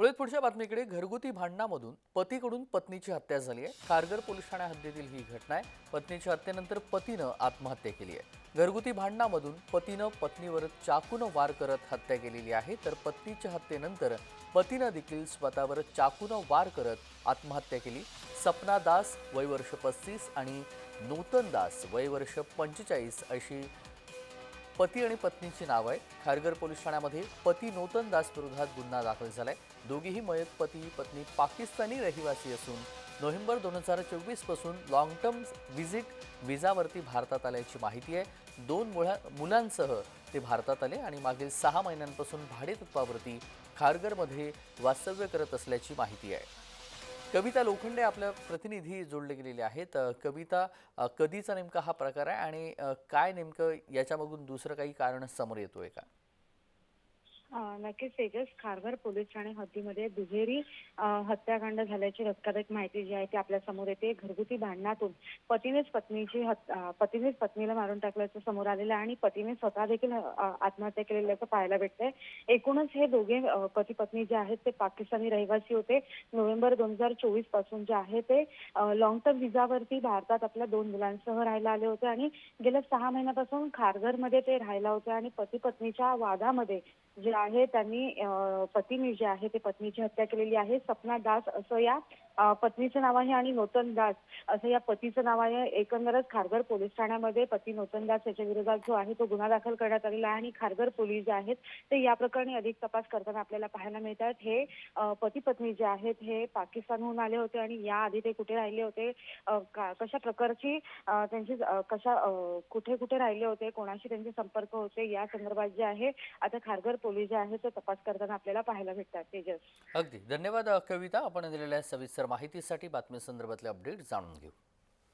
वळूयात पुढच्या बातमीकडे घरगुती भांडणामधून पतीकडून पत्नीची हत्या झाली आहे. कारगर पोलीस ठाण्या हद्दीतील ही घटना आहे. पत्नीच्या हत्येनंतर पतीनं आत्महत्या केली आहे. घरगुती भांडणामधून पतीनं पत्नीवर चाकूनं वार करत हत्या केलेली आहे. तर पत्नीच्या हत्येनंतर पतीनं देखील स्वतःवर चाकूनं वार करत आत्महत्या केली. सपना दास वय वर्ष पस्तीस आणि नूतन दास वय वर्ष पंचेचाळीस अशी पती आणि पत्नीची नाव आहे खारघर पोलीस ठाण्यामध्ये पती नूतन दास विरोधात गुन्हा दाखल झालाय. दोघीही मयत पती पत्नी पाकिस्तानी रहिवासी असून नोव्हेंबर दोन हजार चोवीसपासून लॉंग टर्म व्हिजिट विजावरती भारतात आल्याची माहिती आहे. दोन मुळा मुलांसह ते भारतात आले आणि मागील सहा महिन्यांपासून भाडेतत्वावरती खारघरमध्ये वास्तव्य करत असल्याची माहिती आहे. कविता लोखंडे आपल्या प्रतिनिधी जोडले गेलेले आहेत. कविता कधीचा नेमका हा प्रकार आहे आणि काय नेमकं याच्यामधून दुसरं काही कारण समोर येतोय का? नक्कीच तेजस खारघर पोलीस ठाणे हद्दीमध्ये दुहेरी हत्याकांड झाल्याची धक्कादायक माहिती जी आहे ती आपल्यासमोर येते. घरगुती भांडणातून पतीनेच पत्नीची पतीनेच पत्नीला मारून टाकल्याचं समोर आलेलं आहे आणि पतीने स्वतः देखील आत्महत्या आत्महत्या केलेल्याचं पाहायला भेटतंय. एकूणच हे दोघे पती पत्नी जे आहेत ते पाकिस्तानी रहिवासी होते. नोव्हेंबर दोन हजार चोवीसपासून जे आहे ते लॉंग टर्म विजावरती भारतात आपल्या दोन मुलांसह राहायला आले होते आणि गेल्या सहा महिन्यापासून खारघरमध्ये ते राहायला होते आणि पती पत्नीच्या वादामध्ये जे आहे त्यांनी अं, पतीने जे आहे ते पत्नीची हत्या केलेली आहे. सपना दास असं या पत्नीचं नाव आहे आणि नूतन दास असं या पतीचं नाव आहे. एकंदरच खारघर पोलीस ठाण्यामध्ये पती नूतन दास याच्या विरोधात जो आहे तो गुन्हा दाखल करण्यात आलेला आहे आणि खारघर पोलीस जे आहेत ते या प्रकरणी अधिक तपास करताना आपल्याला पाहायला मिळतात. हे पती पत्नी जे आहेत हे पाकिस्तानहून आले होते आणि याआधी ते कुठे राहिले होते? का- कशा प्रकारची त्यांची कशा कुठे कुठे राहिले होते? कोणाशी त्यांचे संपर्क होते? या संदर्भात जे आहे आता खारघर पोलीस जे आहेत ते तपास करताना आपल्याला पाहायला भेटतात. तेजस. अगदी. धन्यवाद कविता. आपण दिलेल्या सविस्तर माहितीसाठी बातमी संदर्भातले अपडेट जाणून घेऊ.